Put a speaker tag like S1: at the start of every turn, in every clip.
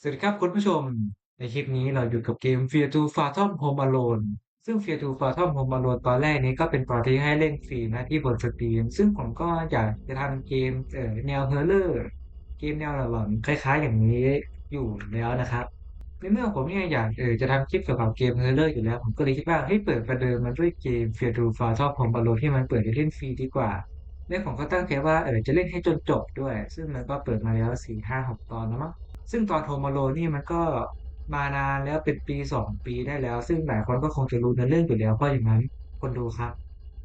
S1: สวัสดีครับคุณผู้ชม ในคลิปนี้เราอยู่กับเกม Fear to Fathom Home Alone ซึ่ง Fear to Fathom Home Alone ตอนแรกนี้ก็เป็นตอนที่ให้เล่นฟรีนะที่บนสตรีม ซึ่งผมก็อยากจะทำเกมเอ่อแนวเฮอร์เรอร์เกมแนวหลอนๆคล้ายๆอย่างนี้อยู่แล้วนะครับ ในเมื่อผมเนี่ยอยากเออจะทำคลิปเกี่ยวกับเกมเฮอร์เรอร์อยู่แล้ว ผมก็เลยคิดว่าให้เปิดประเดิมมันด้วยเกม Fear to Fathom Home Alone ที่มันเปิดให้เล่นฟรีดีกว่าและผมก็ตั้งใจว่าเออจะเล่นให้จนจบด้วย ซึ่งมันก็เปิดมาแล้วสี่ห้าหกตอนแล้วมั้ง ซึ่งตอนโฮม a โ o นี่มันก็มานานแล้วเป็นปีสองปีได้แล้ว ซึ่งหลายคนก็คงจะรู้เนื้อเรื่องอยู่แล้วเพราะอย่างนั้นคนดูครับ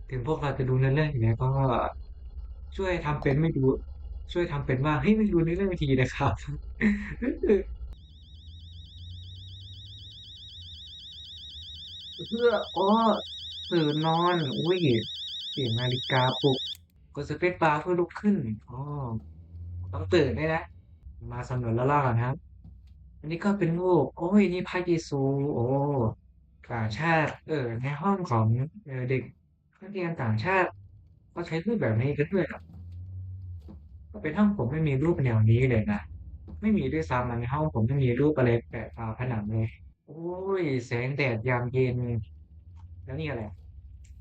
S1: ถึงพวกเราจะรู้เนื้อเรื่องอยู่แล้วก็ช่วยทำเป็นไม่ดูช่วยทำเป็นว่าเฮ้ยไม่รู้เนื้อเรื่องทีนะครับเพื่ออ๋อตื่นนอนอุ้ยเสียงนาฬิกาปลุกกดสเปซบาร์เพื่อลุกขึ้นอ๋อต้องตื่นได้นะ มาสำรวจแล้วล่ากันครับ อันนี้ก็เป็นรูปโอ้ยนี่พระเยซู โอ้ต่างชาติ เออ ในห้องของเออเด็กนักเรียนต่างชาติก็ใช้รูปแบบนี้กันด้วยเหรอก็เป็นห้องผมไม่มีรูปแนวนี้เลยนะไม่มีด้วยซ้ำนในห้องผมไม่มีรูปอะไรแปะฝาผนังเลยโอ้ยแสงแดดยามเย็น แล้วนี่อะไร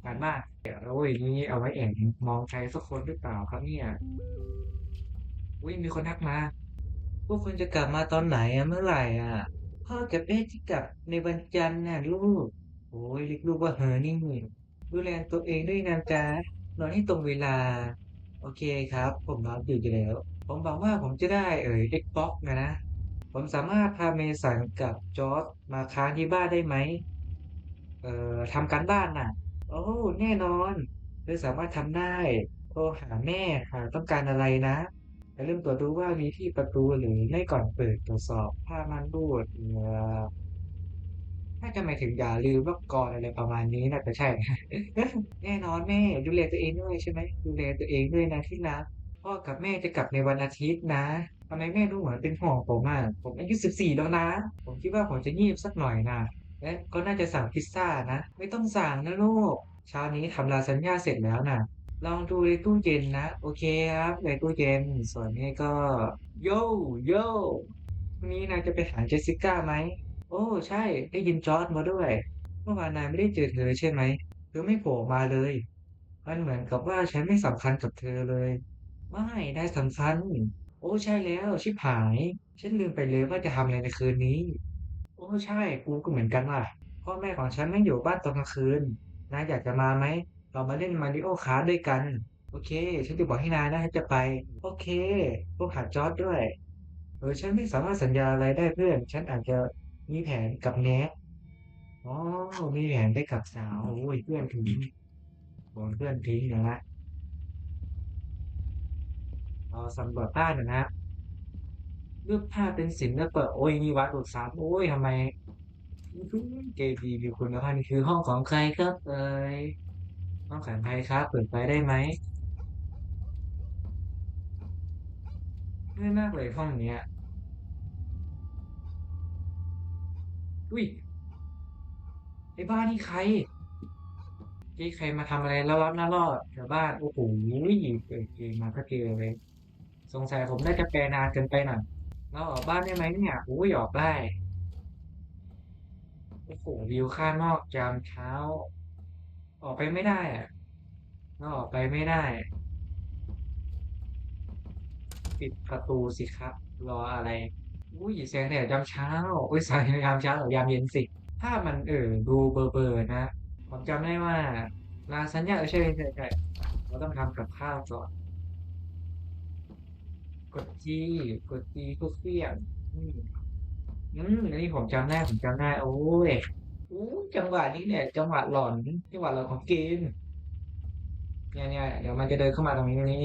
S1: การบ้านเดี๋ยวโอ้ยนี่เอาไว้แอบมองใครสักคนหรือเปล่าครับเนี่ยอุ้ยมีคนทักมา พวกคุณจะกลับมาตอนไหนอะเมื่อไหร่อะพ่อกับแม่ที่กลับในวันจันทร์น่ะลูก โอ้ยเรียกลูกว่าเฮอนี่ดูแลตัวเองด้วยนะจ๊ะนอนให้ตรงเวลา โอเคครับ ผมนอนอยู่อยู่แล้ว ผมบอกว่าผมจะได้เอ่ย Xbox นะนะ ผมสามารถพาเมสันกับจอร์จมาค้างที่บ้านได้ไหมเอ่อทำการบ้านน่ะ โอ้แน่นอนเธอสามารถทำได้โทรหาแม่หากต้องการอะไรนะ อย่าลืมตรวจดูว่ามีที่ประตูหรือไม่ก่อนเปิดตรวจสอบผ้าม่านรูดเอ่อถ้าจะหมายถึงอย่าลืมว่าก่อนอะไรประมาณนี้น่าจะใช่แน่นอนแม่ดูแลตัวเองด้วยใช่ไหมดูแลตัวเองด้วยนะที่รักพ่อกับแม่จะกลับในวันอาทิตย์นะทำไมแม่ดูเหมือนเป็นห่วงผมอะผมอายุสิบสี่แล้วนะ ผมคิดว่าผมจะงีบสักหน่อยนะและก็น่าจะสั่งพิซซ่านะ ไม่ต้องสั่งนะลูกเช้านี้ทำลาซานญ่าเสร็จแล้วนะ ลองดูในตู้เย็นนะ โอเคครับ ในตู้เย็น ส่วนนี้ก็ โยโย่วันนี้นายจะไปหาเจสสิก้าไหม โอ้ ใช่ ได้ยินจอร์จมาด้วย เมื่อวานนายไม่ได้เจอเธอใช่ไหม เธอไม่โผล่มาเลย มันเหมือนกับว่าฉันไม่สำคัญกับเธอเลยไม่ได้สำคัญ โอ้ ใช่แล้ว ชิบหาย ฉันลืมไปเลยว่าจะทำอะไรในคืนนี้ โอ้ ใช่ กูก็เหมือนกันว่ะ พ่อแม่ของฉันไม่อยู่บ้านตอนกลางคืน นายอยากจะมาไหม เรามาเล่นมาริโอคาร์ด้วยกัน โอเค ฉันจะบอกให้นายนะจะไป โอเค พวกหาจอร์ดด้วย เออ ฉันไม่สามารถสัญญาอะไรได้เพื่อน ฉันอาจจะมีแผนกับแน็กอ๋อ มีแผนได้กับสาว โอ้ย เพื่อนทิ้งโดนเพื่อนทิ้งนะฮะเราสำรวจบ้านนะนะรูปภาเป็นศิลปะโอ้ยมีวัดอุตสาหโอ้ยทำไมเกดีมีคุณภาพนี่คือห้องของใครครับเอ่ย ห้องแของใครครับเปิดไฟได้ไหมง่ายมากเลยห้องเนี้ย อุ้ยไอ้บ้านนี่ใครที่ใครมาทำอะไรแล้วรับหน้ารอดแถวบ้าน โอ้โหเปิดเกมมาก็เจอเลย สงสัยผมน่าจะแปลนานเกินไปหน่อยเราออกบ้านได้ไหมเนี่ยโอ้ยออกได้ โอ้โหวิวข้างนอกยามเช้า ออกไปไม่ได้อะเราออกไปไม่ได้ ปิดประตูสิครับ รออะไร อุ้ยแสงแดดยามเช้า อุ้ยแสงยามเช้าหรือยามเย็นสิ ถ้ามันเออดูเบอร์เบอร์นะ ผมจำได้ว่าลาซานญ่าเออใช่ใช่ใช่เราต้องทำกับข้าวก่อน กดจีกดจีทุกเสียงอือืมอันนี้ผมจำได้ผมจำได้ โอ้ย อู้จังหวะนี้เนี่ย จังหวะหลอน จังหวะหลอนของเกม เนี่ยเนี่ยเดี๋ยวมันจะเดินเข้ามาตรงนี้นี่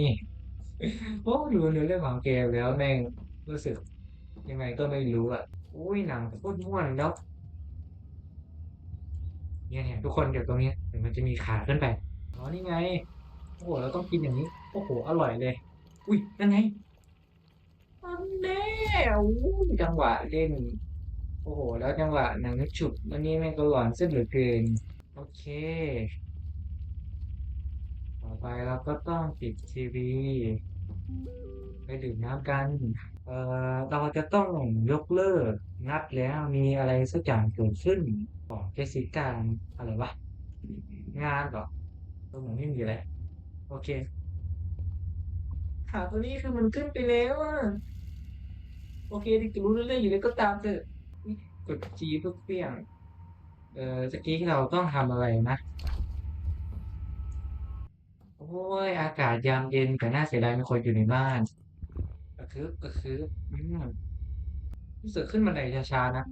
S1: โอ้ดูเนื้อเรื่องของเกมแล้วแม่งรู้สึก ยังไงก็ไม่รู้อะ อุ้ยหนังโคตรม่วนแล้วเนี่ยเนี่ยทุกคนเดี๋ยวตรงนี้เดี๋ยวมันจะมีขาขึ้นไปอ๋อนี่ไง โอ้โหเราต้องกินอย่างนี้ โอ้โห อร่อยเลย อุ้ยนั่นไงอันแน่อู้จังหวะเล่น อ้โห แล้วจังหวะหนังฉุบอันนี้แม่งก็หลอนเส้นเหลือเกิน โอเค ต่อไปเราก็ต้องปิดทีวี ไปดื่มน้ำกัน เอ่อ เราจะต้องยกเลิกนัดแล้วมีอะไรสักอย่างเกิดขึ้นบอกเจสิก้าอะไรวะ งานเหรอเออเหมือนไม่มีอะไร โอเคข่าวตัวนี้คือมันขึ้นไปแล้วอะโอเคที่รู้เรื่องอยู่แล้วก็ตามเถอะ กดจีเพื่อเปลี่ยนเอ่อตะกี้ที่เราต้องทำอะไรนะ โอ้ย อากาศยามเย็นแต่น่าเสียดายมีคนอยู่ในบ้านกระทึบกระทึบอืมรู้สึกขึ้นบันไดช้าๆนะ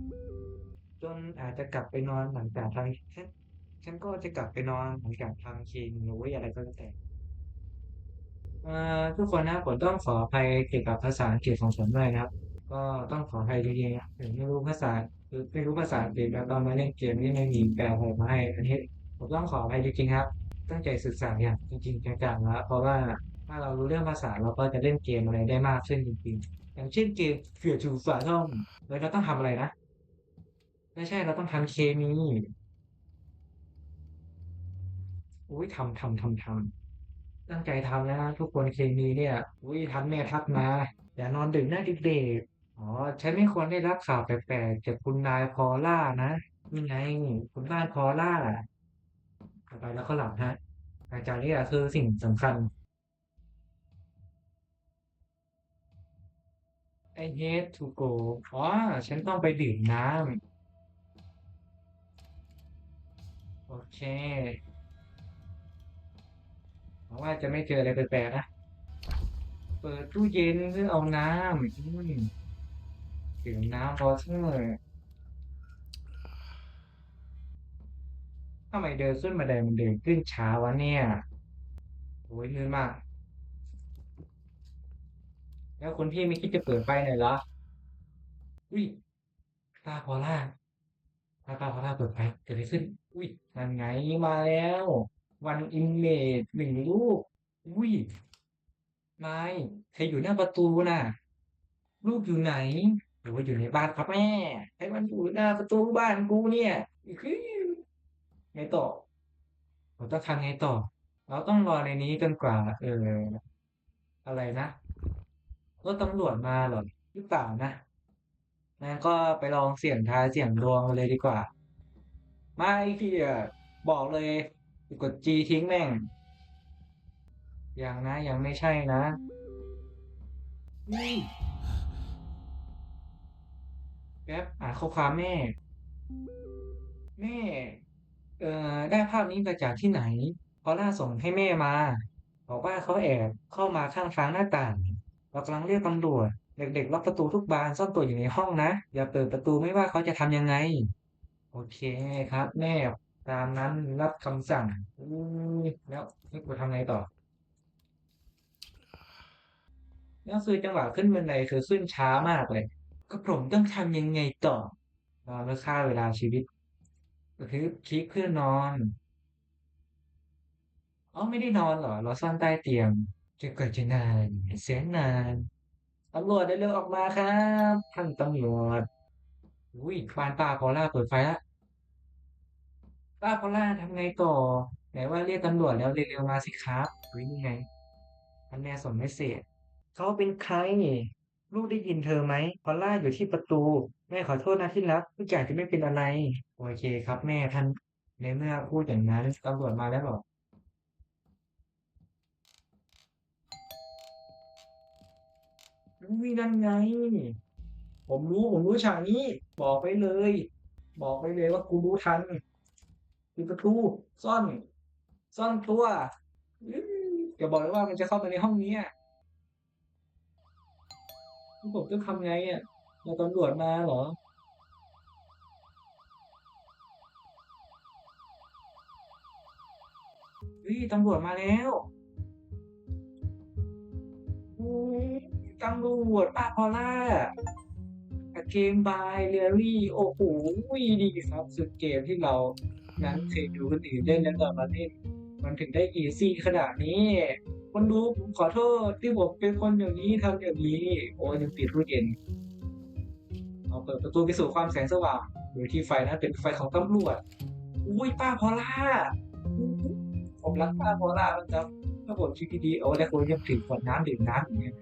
S1: จนอาจจะกลับไปนอนหลังจากทำฉันฉันก็จะกลับไปนอนหลังจากทำเคมีหรือว่าอะไรก็แล้วแต่เอ่อทุกคนนะผมต้องขออภัยเกี่ยวกับภาษาอังกฤษของผมด้วยนะครับ ก็ต้องขออภัยจริงๆนะถึงไม่รู้ภาษา คือไม่รู้ภาษาอังกฤษแล้วตอนมาเล่นเกมนี่ไม่มีแปลไทยมาให้อันนี้ผมต้องขออภัยจริงๆครับ ตั้งใจศึกษาอย่างจริงๆจังๆแล้วเพราะว่าถ้าเรารู้เรื่องภาษาเราก็จะเล่นเกมอะไรได้มากขึ้นจริงๆ อย่างเช่นเกมเฟื่อชูฝาท่องแล้วเราต้องทำอะไรนะไม่ใช่เราต้องทำเคมีอุ้ยทำทำทำทำตั้งใจทำนะทุกคนเคมีเนี่ย อุ้ยทักแม่ทักมาอย่านอนดึกนะเด็กๆ อ๋อ ฉันไม่ควรได้รับข่าวแปลกๆจากคุณนายพอล่านะนี่ไง คุณบ้านพอลล่าต่อไปแล้วก็หลับฮะหลังจากนี้อะคือสิ่งสำคัญ I hate to go อ๋อ ฉันต้องไปดื่มน้ำ โอเคหวังว่าจะไม่เจออะไรแปลกๆนะ เปิดตู้เย็นเพื่อเอาน้ำอืม ดื่มน้ำวอเตอร์ทำไมเดินขึ้นมาไดมันเดินขึ้นช้าวะเนี่ยโอ้ยมืดมาก แล้วคุณพี่ไม่คิดจะเปิดไฟหน่อยเหรอ อุ้ยตาพอล่าตาตาพอล่าเปิดไฟเกิดอะไรขึ้น อุ้ยนั่นไงมาแล้ว วันอิมเมจหนึ่งลูก อุ้ยนายใครอยู่หน้าประตูน่ะ ลูกอยู่ไหน รือว่าอยู่ในบ้านครับแม่ให้มันอยู่หน้าประตูบ้านกูเนี่ยคือไงต่อเราต้องทำไงต่อ เราต้องรอในนี้จนกว่า เออ อะไรนะรถตำรวจมาหรอหรือเปล่านะงั้นก็ไปลองเสี่ยงทายเสี่ยงดวงเลยดีกว่า ไม่พี่บอกเลยกดจีทิ้งแม่ง อยังนะยังไม่ใช่นะนี่ แป๊บอ่านข้อความแม่ แม่ เอ่อได้ภาพนี้มาจากที่ไหนพอล่าส่งให้แม่มา บอกว่าเขาแอบเข้ามาข้างทางหน้าต่างเรากำลังเรียกตำรวจเด็กๆล็อกประตูทุกบานซ่อนตัวอยู่ในห้องนะ อย่าเปิดประตูไม่ว่าเขาจะทำยังไง โอเคครับ แม่ตามนั้นรับคำสั่งแล้วนี่กูทำไงต่อแล้วคือจังหวะขึ้นบันไดคือขึ้นช้ามากเลย ก็ผมต้องทำยังไงต่อนอนเพื่อฆ่าเวลาชีวิตก็คือคลิกเพื่อนอนอ๋อไม่ได้นอนเหรอ เราซ่อนใต้เตียงจนกว่าจะนานแสนนานตำรวจได้เร็วออกมาครับท่านตำรวจอุ้ยบานป้าพอล่าเปิดไฟละป้าพอล่าทำไงต่อไหนว่าเรียกตำรวจแล้วเร็วๆมาสิครับอุ้ยนี่ไงท่านแม่ส่งเมสเสจเขาเป็นใคร ลูกได้ยินเธอไหมพอลล่าอยู่ที่ประตู แม่ขอโทษนะที่รักทุกอย่างจะไม่เป็นอะไร โอเคครับแม่ท่านในเมื่อพูดอย่างนั้นตำรวจมาแล้วหรออุ้ยนั่นไง ผมรู้ผมรู้ฉากนี้ บอกไปเลย บอกไปเลยว่ากูรู้ทันปิดประตูซ่อน ซ่อนตัวอย่าบอกเลยว่ามันจะเข้ามาในห้องนี้ ผมจะทำไงอะเราตำรวจมาเหรอ เฮ้ยตำรวจมาแล้วตำรวจป้าพอล่าเกมบายเรียลี่ โอ้โหดีครับ สุดเกมที่เรา นั้นเคยดูคนอื่นเล่นแล้วก็มาเล่นมันถึงได้อีซี่ขนาดนี้ คนดูผมขอโทษที่ผมเป็นคนอย่างนี้ทำอย่างนี้ โอ้ยยังปิดรู้เย็นเอาเปิดประตูไปสู่ความแสงสว่างโดยที่ไฟนั้นเป็นไฟของตำรวจอุ้ยป้าพอล่าผมรักป้าพอล่ามันครับถ้าผมคิดดีๆโอ้แล้วคนยังถึงขวดน้ำดื่มน้ำอย่างเงี้ย